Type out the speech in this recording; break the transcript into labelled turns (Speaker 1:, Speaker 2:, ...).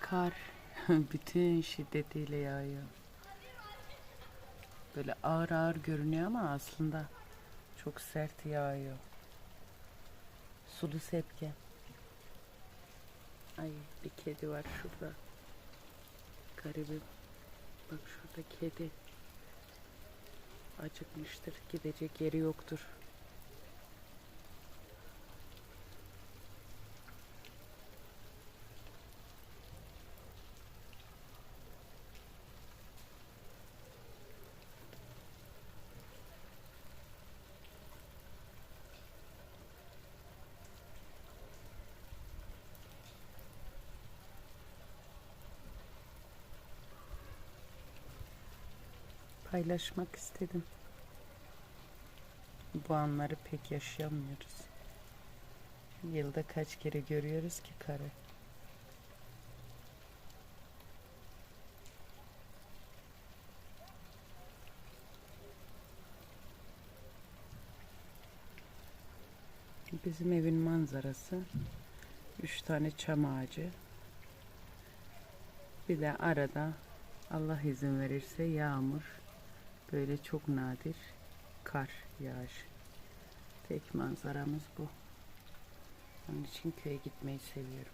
Speaker 1: Kar bütün şiddetiyle yağıyor. Böyle ağır ağır görünüyor ama aslında çok sert yağıyor. Sulu sepke. Ay bir kedi var şurada. Garibim. Bak şurada kedi. Acıkmıştır. Gidecek yeri yoktur. Paylaşmak istedim. Bu anları pek yaşayamıyoruz. Yılda kaç kere görüyoruz ki karı. Bizim evin manzarası üç tane çam ağacı. Bir de arada Allah izin verirse yağmur böyle çok nadir kar yağış. Tek manzaramız bu. Onun için köye gitmeyi seviyorum.